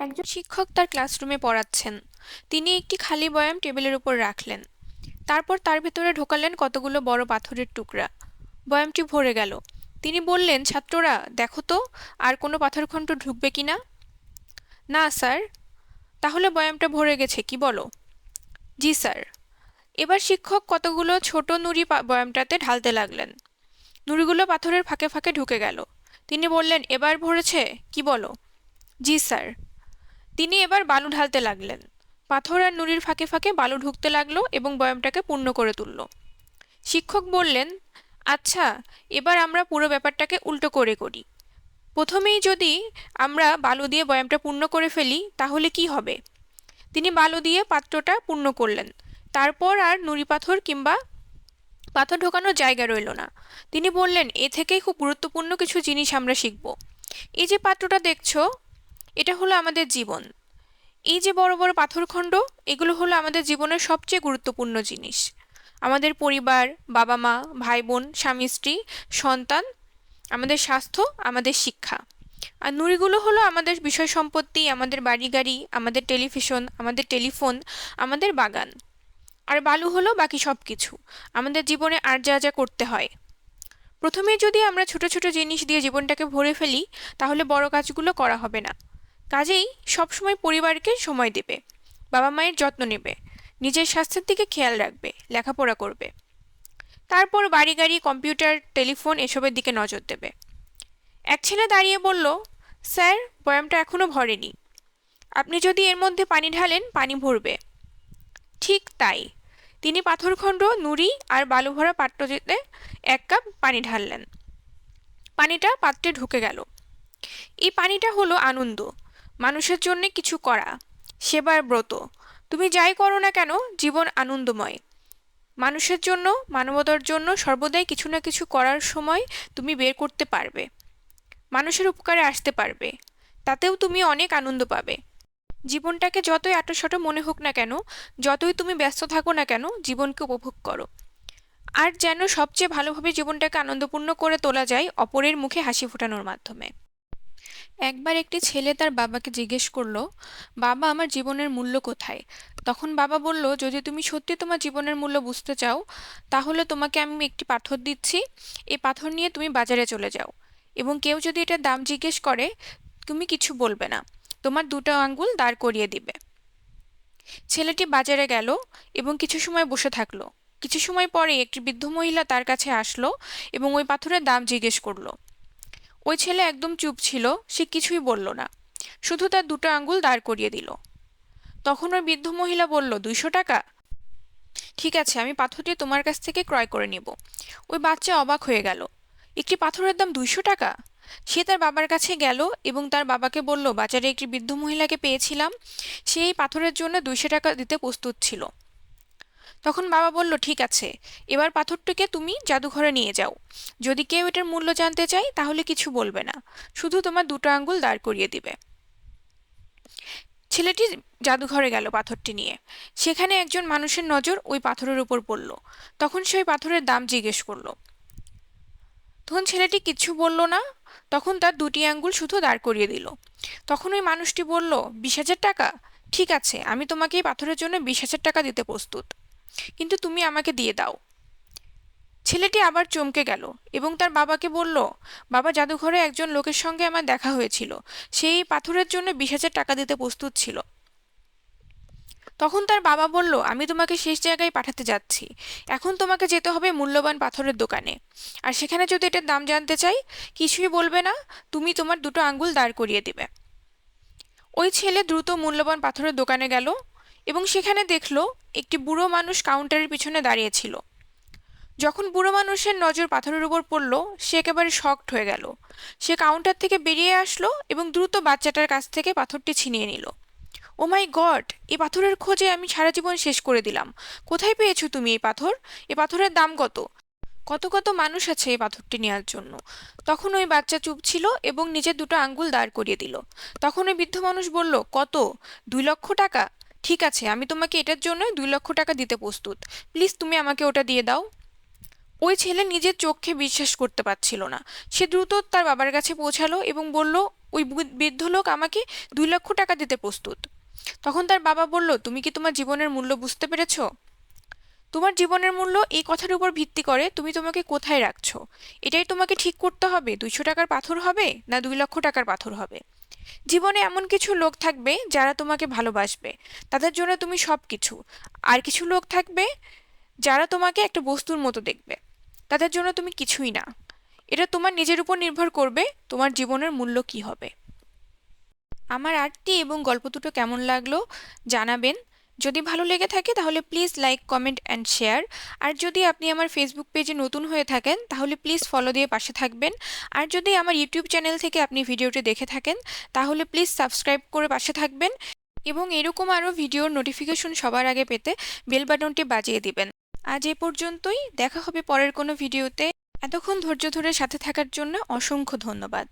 একজন শিক্ষক তার ক্লাসরুমে পড়াচ্ছেন। তিনি একটি খালি বয়াম টেবিলের উপর রাখলেন। তারপর তার ভেতরে ঢোকালেন কতগুলো বড় পাথরের টুকরা। বয়ামটি ভরে গেল। তিনি বললেন, ছাত্ররা, দেখো তো, আর কোনো পাথরখণ্ড ঢুকবে কি না? না, স্যার। তাহলে বয়ামটা ভরে গেছে, কি বলো? জি, স্যার। এবার শিক্ষক কতগুলো ছোট নুড়ি বয়ামটাতে ঢালতে লাগলেন। নুড়িগুলো পাথরের ফাঁকে ফাঁকে ঢুকে গেল। তিনি বললেন, এবার ভরেছে? কি বলো? জি, স্যার। তিনি এবার বালু ঢালতে লাগলেন। পাথর আর নুড়ির ফাঁকে ফাঁকে বালু ঢুকতে লাগল এবং বয়ামটাকে পূর্ণ করে তুলল। শিক্ষক বললেন আচ্ছা এবার আমরা পুরো ব্যাপারটাকে উল্টো করে করি। প্রথমেই যদি আমরা বালু দিয়ে বয়ামটা পূর্ণ করে ফেলি, তাহলে কি হবে? তিনি বালু দিয়ে পাত্রটা পূর্ণ করলেন। তারপর আর নুড়ি পাথর কিংবা পাথর ঢোকানোর জায়গা রইল না। তিনি বললেন, এ থেকেই খুব গুরুত্বপূর্ণ কিছু জিনিস আমরা শিখব। এই যে পাত্রটা দেখছ এটা হলো আমাদের জীবন। এই যে বড় বড় পাথরখণ্ড, এগুলো হলো আমাদের জীবনের সবচেয়ে গুরুত্বপূর্ণ জিনিস। আমাদের পরিবার বাবা মা ভাই বোন স্বামী স্ত্রী সন্তান, আমাদের স্বাস্থ্য, আমাদের শিক্ষা। আর নুড়িগুলো হলো আমাদের বিষয় সম্পত্তি আমাদের বাড়ি গাড়ি আমাদের টেলিভিশন, আমাদের টেলিফোন, আমাদের বাগান। আর বালু হলো বাকি সব কিছু আমাদের জীবনে আর যা যা করতে হয়। প্রথমে যদি আমরা ছোট ছোট জিনিস দিয়ে জীবনটাকে ভরে ফেলি, তাহলে বড় কাজগুলো করা হবে না। কাজেই সবসময় পরিবারকে সময় দেবে, বাবা মায়ের যত্ন নেবে, নিজের স্বাস্থ্যের দিকে খেয়াল রাখবে, লেখাপড়া করবে। তারপর বাড়ি গাড়ি, কম্পিউটার, টেলিফোন এসবের দিকে নজর দেবে। এক ছেলে দাঁড়িয়ে বলল, স্যার, বয়ামটা এখনও ভরেনি। আপনি যদি এর মধ্যে পানি ঢালেন, পানি ভরবে। ঠিক তাই। তিনি পাথরখণ্ড, নুড়ি আর বালু ভরা পাত্রটিতে এক কাপ পানি ঢাললেন। পানিটা পাত্রে ঢুকে গেল। এই পানিটা হলো আনন্দ। মানুষের জন্য কিছু করা, সেবার ব্রত। তুমি যাই করো না কেন, জীবন আনন্দময়। মানুষের জন্য, মানবতার জন্য সর্বদাই কিছু না কিছু করার সময় তুমি বের করতে পারবে। মানুষের উপকারে আসতে পারবে। তাতেও তুমি অনেক আনন্দ পাবে। জীবনটাকে যতই আটোশটো মনে হোক না কেন, যতই তুমি ব্যস্ত থাকো না কেন, জীবনকে উপভোগ করো। আর যেন সবচেয়ে ভালোভাবে জীবনটাকে আনন্দপূর্ণ করে তোলা যায়, অপরের মুখে হাসি ফোটানোর মাধ্যমে। একবার একটি ছেলে তার বাবাকে জিজ্ঞেস করল, বাবা, আমার জীবনের মূল্য কোথায়? তখন বাবা বলল, যদি তুমি সত্যি তোমার জীবনের মূল্য বুঝতে চাও, তাহলে তোমাকে আমি একটি পাথর দিচ্ছি। এই পাথর নিয়ে তুমি বাজারে চলে যাও। এবং কেউ যদি এটার দাম জিজ্ঞেস করে, তুমি কিছু বলবে না। তোমার দুটো আঙ্গুল দাঁড় করিয়ে দিবে। ছেলেটি বাজারে গেল এবং কিছু সময় বসে থাকল। কিছু সময় পরে একটি বৃদ্ধ মহিলা তার কাছে আসলো এবং ওই পাথরের দাম জিজ্ঞেস করল ওই ছেলে একদম চুপ ছিল, সে কিছুই বলল না। শুধু তার দুটো আঙ্গুল দাঁড় করিয়ে দিল। তখন ওই বৃদ্ধ মহিলা বলল, দুইশো টাকা? ঠিক আছে, আমি পাথরটি তোমার কাছ থেকে ক্রয় করে নেব। ওই বাচ্চা অবাক হয়ে গেল। একটি পাথরের দাম দুইশো টাকা? সে তার বাবার কাছে গেল এবং তার বাবাকে বলল, বাজারে একটি বৃদ্ধ মহিলাকে পেয়েছিলাম, সে এই পাথরের জন্য দুইশো টাকা দিতে প্রস্তুত ছিল তখন বাবা বলল, ঠিক আছে, এবার পাথরটিকে তুমি জাদুঘরে নিয়ে যাও। যদি কেউ এটার মূল্য জানতে চায়, তাহলে কিছু বলবে না। শুধু তোমার দুটো আঙ্গুল দাঁড় করিয়ে দিবে। ছেলেটি জাদুঘরে গেল পাথরটি নিয়ে। সেখানে একজন মানুষের নজর ওই পাথরের উপর পড়ল। তখন সে ওই পাথরের দাম জিজ্ঞেস করল, তখন ছেলেটি কিছু বলল না? তখন তার দুটি আঙ্গুল শুধু দাঁড় করিয়ে দিল। তখন ওই মানুষটি বলল, বিশ হাজার টাকা? ঠিক আছে, আমি তোমাকে এই পাথরের জন্য বিশ হাজার টাকা দিতে প্রস্তুত। কিন্তু তুমি আমাকে দিয়ে দাও। ছেলেটি আবার চমকে গেল এবং তার বাবাকে বলল, বাবা জাদুঘরে একজন লোকের সঙ্গে আমার দেখা হয়েছিল। সেই পাথরের জন্য বিশ হাজার টাকা দিতে প্রস্তুত ছিল। তখন তার বাবা বলল, আমি তোমাকে শেষ জায়গায় পাঠাতে যাচ্ছি। এখন তোমাকে যেতে হবে মূল্যবান পাথরের দোকানে। আর সেখানে যদি এটার দাম জানতে চাই, কিছুই বলবে না, তুমি তোমার দুটো আঙ্গুল দাঁড় করিয়ে দিবে। ওই ছেলে দ্রুত মূল্যবান পাথরের দোকানে গেল এবং সেখানে দেখল একটি বুড়ো মানুষ কাউন্টারের পিছনে দাঁড়িয়েছিল যখন বুড়ো মানুষের নজর পাথরের উপর পড়ল, সে একেবারে শক্ট হয়ে গেল। সে কাউন্টার থেকে বেরিয়ে আসলো এবং দ্রুত বাচ্চাটার কাছ থেকে পাথরটি ছিনিয়ে নিল। ও মাই গড, এই পাথরের খোঁজে আমি সারা জীবন শেষ করে দিলাম। কোথায় পেয়েছ তুমি এই পাথর? এ পাথরের দাম কত? কত কত মানুষ আছে এই পাথরটি নেওয়ার জন্য। তখন ওই বাচ্চা চুপ ছিল এবং নিজের দুটো আঙ্গুল দাঁড় করিয়ে দিল। তখন ওই বৃদ্ধ মানুষ বলল, কত? দুই লক্ষ টাকা? ঠিক আছে, আমি তোমাকে এটার জন্য দুই লক্ষ টাকা দিতে প্রস্তুত। প্লিজ তুমি আমাকে ওটা দিয়ে দাও। ওই ছেলে নিজের চোখে বিশ্বাস করতে পারছিল না। সে দ্রুত তার বাবার কাছে পৌঁছালো এবং বলল, ওই বৃদ্ধ লোক আমাকে দুই লক্ষ টাকা দিতে প্রস্তুত। তখন তার বাবা বলল, তুমি কি তোমার জীবনের মূল্য বুঝতে পেরেছ? তোমার জীবনের মূল্য এই কথার উপর ভিত্তি করে তুমি তোমাকে কোথায় রাখছো? এটাই তোমাকে ঠিক করতে হবে। দুইশো টাকার পাথর হবে না দুই লক্ষ টাকার পাথর হবে? জীবনে এমন কিছু লোক থাকবে যারা তোমাকে ভালোবাসবে। তাদের জন্য তুমি সব কিছু আর কিছু লোক থাকবে যারা তোমাকে একটা বস্তুর মতো দেখবে। তাদের জন্য তুমি কিছুই না। এটা তোমার নিজের উপর নির্ভর করবে তোমার জীবনের মূল্য কি হবে। আমার আর্টটি এবং গল্প দুটো কেমন লাগল জানাবেন। যদি ভালো লেগে থাকে, তাহলে please like comment and share আর যদি আপনি আমার ফেসবুক পেজে নতুন হয়ে থাকেন, তাহলে প্লিজ ফলো দিয়ে পাশে থাকবেন। আর যদি আমার ইউটিউব চ্যানেল থেকে আপনি ভিডিওটি দেখে থাকেন, তাহলে প্লিজ সাবস্ক্রাইব করে পাশে থাকবেন এবং এরকম আরও ভিডিওর নোটিফিকেশন সবার আগে পেতে বেল বাটনটি বাজিয়ে দিবেন। আজ এ পর্যন্তই, দেখা হবে পরের কোনো ভিডিওতে এতক্ষণ ধৈর্য ধরে সাথে থাকার জন্য অসংখ্য ধন্যবাদ।